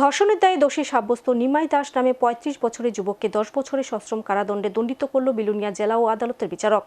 ধর্ষণের দায়ে দোষী সাব্যস্ত নিমাই দাস নামে পঁয়ত্রিশ বছরের যুবককে দশ বছরের সশ্রম কারাদণ্ডে দণ্ডিত করল বিলুনিয়া জেলা ও আদালতের বিচারক।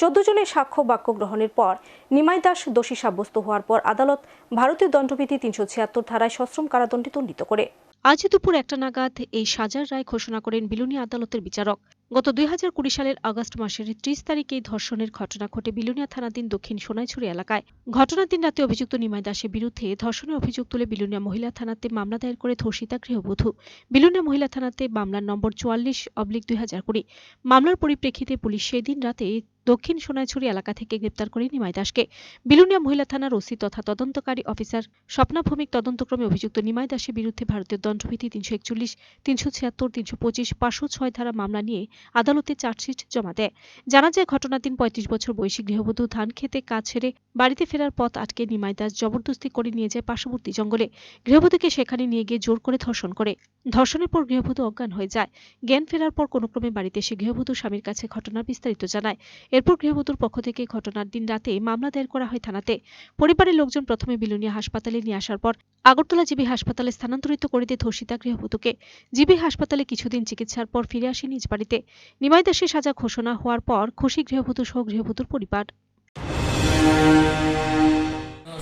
চোদ্দ জনের সাক্ষ্য বাক্য গ্রহণের পর নিমাই দাস দোষী সাব্যস্ত হওয়ার পর আদালত ভারতীয় দণ্ডবিধি তিনশো ছিয়াত্তর ধারায় সশ্রম কারাদণ্ডে দণ্ডিত করে। আজ দুপুর একটা নাগাদ এই সাজার রায় ঘোষণা করেন বিলুনিয়া আদালতের বিচারক। গত দুই হাজার কুড়ি সালের আগস্ট মাসের ত্রিশ তারিখে এই ধর্ষণের ঘটনা ঘটে বিলুনিয়া থানাধীন দক্ষিণ সোনাইছড়ি এলাকায়। ঘটনার দিন রাতে অভিযুক্ত নিমাই দাসের বিরুদ্ধে ধর্ষণের অভিযোগ তুলে বিলুনিয়া মহিলা থানাতে মামলা দায়ের করে ধর্ষিতা গৃহবধূ। বিলুনিয়া মহিলা থানাতে মামলার নম্বর চুয়াল্লিশ অবলিক দুই হাজার কুড়ি। মামলার পরিপ্রেক্ষিতে পুলিশ সেদিন রাতে দক্ষিণ সোনাইছড়ি এলাকা থেকে গ্রেপ্তার করে নিমাই দাসকে। বিলুনিয়া মহিলা থানার ওসি তথা তদন্তকারী অফিসার স্বপ্না ভৌমিক তদন্তক্রমে অভিযুক্ত নিমাই দাসের বিরুদ্ধে ভারতীয় দণ্ডবিধি তিনশো একচল্লিশ, তিনশো ছিয়াত্তর, তিনশো পঁচিশ, পাঁচশো ছয় ধারা মামলা নিয়ে আদালতে চার্জশিট জমা দেয়। জানা যায়, ঘটনার দিন পঁয়ত্রিশ বছর বয়সী গৃহবধূ ধান খেতে কাজ ছেড়ে বাড়িতে ফেরার পথ আটকে নিমাই দাস জবরদস্তি করে নিয়ে যায় পার্শ্ববর্তী জঙ্গলে। গৃহবধূকে সেখানে নিয়ে গিয়ে জোর করে ধর্ষণ করে। ধর্ষণের পর গৃহবধূ অজ্ঞান হয়ে যায়। জ্ঞান ফেরার পর কোনো ক্রমে বাড়িতে এসে গৃহবধূ স্বামীর কাছে ঘটনার বিস্তারিত জানায়। এরপর গৃহবধূর পক্ষ থেকে ঘটনার দিন রাতে মামলা দায়ের করা হয় থানাতে। পরিবারের লোকজন প্রথমে বিলুনিয়া হাসপাতালে নিয়ে আসার পর আগরতলা জিবি হাসপাতালে স্থানান্তরিত করে দিয়ে ধর্ষিতা গৃহবধূকে। জিবি হাসপাতালে কিছুদিন চিকিৎসার পর ফিরে আসে নিজ বাড়িতে। নিমাই দাসের সাজা ঘোষণা হওয়ার পর খুশি গৃহবধূ সহ গৃহবধূর পরিবার।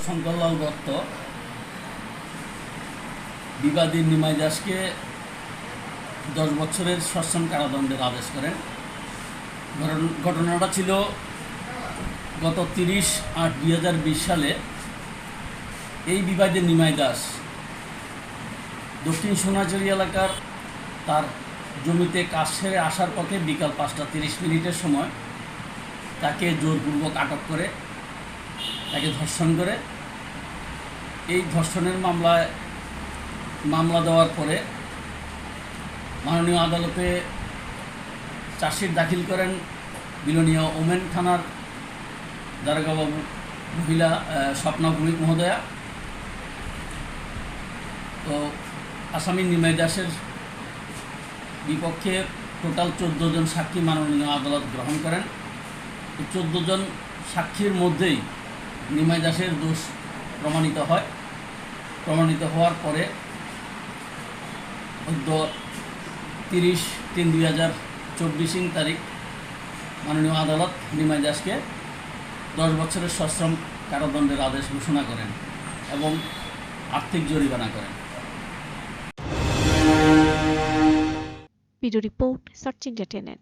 শঙ্করলাল দত্ত বিবাদী নিমাই দাসকে দশ বছরের সশ্রম কারাদণ্ডের আদেশ করেন। ঘটন- ঘটনাটা ছিল গত তিরিশ আট দুই হাজার বিশ সালে। এই বিবাদে নিমাই দাস দক্ষিণ সোনাঝুরি এলাকার তার জমিতে কাজ সেরে আসার পথে বিকাল পাঁচটা তিরিশ মিনিটের সময় তাকে জোরপূর্বক আটক করে, তাকে ধর্ষণ করে। এই ধর্ষণের মামলায় মামলা দেওয়ার পরে মাননীয় আদালতে চার্জশিট দাখিল করেন বিলনীয় ওমেন থানার দারোগাবাবু মহিলা স্বপ্না ভৌমিক মহোদয়া। তো আসামি নিমাই দাসের বিপক্ষে টোটাল চোদ্দ জন সাক্ষী মাননীয় আদালত গ্রহণ করেন। চোদ্দ জন সাক্ষীর মধ্যেই নিমাই দাসের দোষ প্রমাণিত হয়। প্রমাণিত হওয়ার পরে তিরিশ তিন দুই হাজার চব্বিশিং তারিখ মাননীয় আদালত নিমাই দাসকে দশ বছরের সশ্রম কারাদণ্ডের আদেশ ঘোষণা করেন এবং আর্থিক জরিমানা করেন। Video report Sachin টেনেন